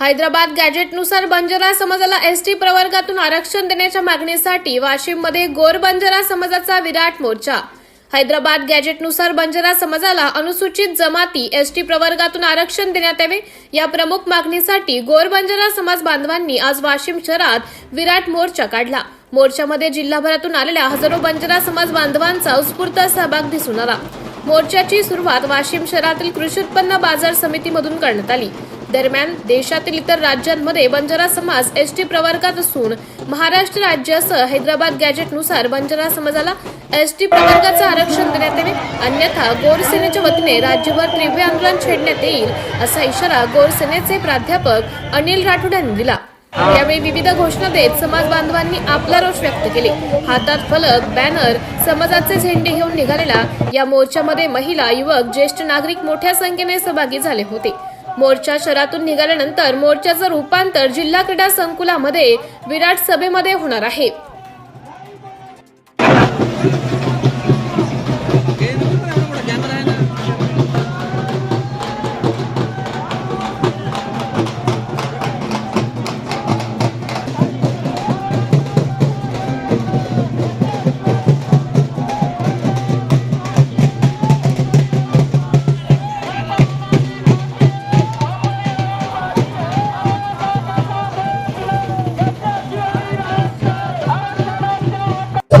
हैदराबाद गॅजेटनुसार बंजारा समाजाला एसटी प्रवर्गातून आरक्षण देण्याच्या मागणीसाठी वाशिममध्ये गोर बंजारा समाजाचा विराट मोर्चा. हैदराबाद गॅजेटनुसार बंजारा समाजाला अनुसूचित जमाती एसटी प्रवर्गातून आरक्षण देण्यात यावे या प्रमुख मागणीसाठी गोर बंजारा समाज बांधवांनी आज वाशिम शहरात विराट मोर्चा काढला. मोर्चामध्ये जिल्हाभरातून आलेल्या हजारो बंजारा समाज बांधवांचा उत्स्फूर्त सहभाग दिसून आला. मोर्चाची सुरुवात वाशिम शहरातील कृषी उत्पन्न बाजार समितीमधून करण्यात आली. दरम्यान देशातील इतर राज्यांमध्ये बंजारा समाज एसटी प्रवर्गात असून महाराष्ट्र राज्यासह हैदराबाद गॅजेटनुसार बंजारा समाजाला एसटी प्रवर्गाचं आरक्षण देण्यात यावे अन्यथा गोरसेनेच्या वतीने राज्यभर तीव्र आंदोलन छेडण्यात येईल असा इशारा गोरसेनेचे प्राध्यापक अनिल राठोड यांनी दिला. यावेळी विविध घोषणा देत समाज बांधवांनी आपला रोष व्यक्त केले. हातात फलक बॅनर समाजाचे झेंडे घेऊन निघालेला या मोर्चामध्ये महिला युवक ज्येष्ठ नागरिक मोठ्या संख्येने सहभागी झाले होते. मोर्चा शहरातून निघाल्यानंतर मोर्चाचं रूपांतर जिल्हा क्रीडा संकुलामध्ये विराट सभेमध्ये होणार आहे.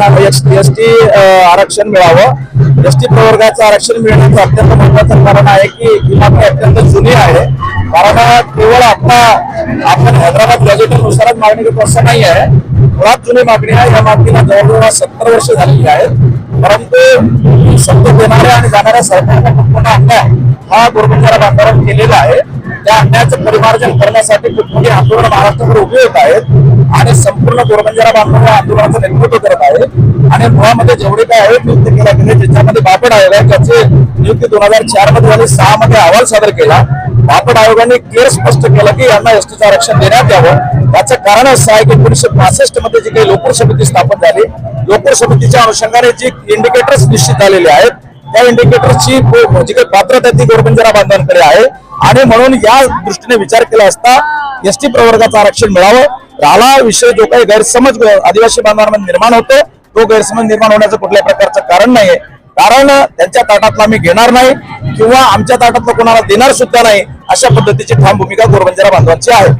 एस टी आरक्षण मिळावं. एस टी प्रवर्गाचं आरक्षण मिळण्याचं अत्यंत महत्वाचं कारण आहे की ही मागणी अत्यंत जुनी आहे. कारण केवळ आता आपण हैदराबाद गॅजेटनुसारच मागणी करतो असं नाही आहे. मुळात जुनी मागणी आहे. या मागणीला जवळजवळ सत्तर वर्ष झालेली आहेत. परंतु शब्द देणाऱ्या आणि जाणाऱ्या सरकारचा संपूर्ण अन्याय हा गोरबंजारा बांधवांवर केलेला आहे. त्या अन्यायाचं परिमार्जन करण्यासाठी कुठली आंदोलन महाराष्ट्रावर उभे होत आहेत. आणि संपूर्ण गोरबंजारा बांधव आंदोलनाचं नेतृत्व करत आहे. आणि मुळामध्ये जेवढे काय आहेत नियुक्त केल्या गेले ज्याच्यामध्ये बापट आयोग आहे त्याचे नियुक्ती दोन हजार चारमध्ये झाली सहा मध्ये अहवाल सादर केला. बापट आयोगाने क्लिअर स्पष्ट केलं की यांना एसटीचं आरक्षण देण्यात यावं. याचं कारण असं आहे की एकोणीसशे पासष्टमध्ये जी काही लोकपूर समिती स्थापन झाली लोकपूर समितीच्या अनुषंगाने जी इंडिकेटर्स निश्चित झालेले आहेत त्या इंडिकेटर्सची जी काही पात्रता ती गोरबंजारा बांधवांकडे आहे. आणि म्हणून या दृष्टीने विचार केला असता एसटी प्रवर्गाचं आरक्षण मिळावं. राहिला विषय जो काही गैरसमज आदिवासी बांधवांमध्ये निर्माण होतो तो गैरसमज निर्माण होण्याचं कुठल्या प्रकारचं कारण नाहीये. कारण त्यांच्या ताटातला आम्ही घेणार नाही किंवा आमच्या ताटातलं कोणाला देणार सुद्धा नाही अशा पद्धतीची ठाम भूमिका गोरबंजारा बांधवांची आहे.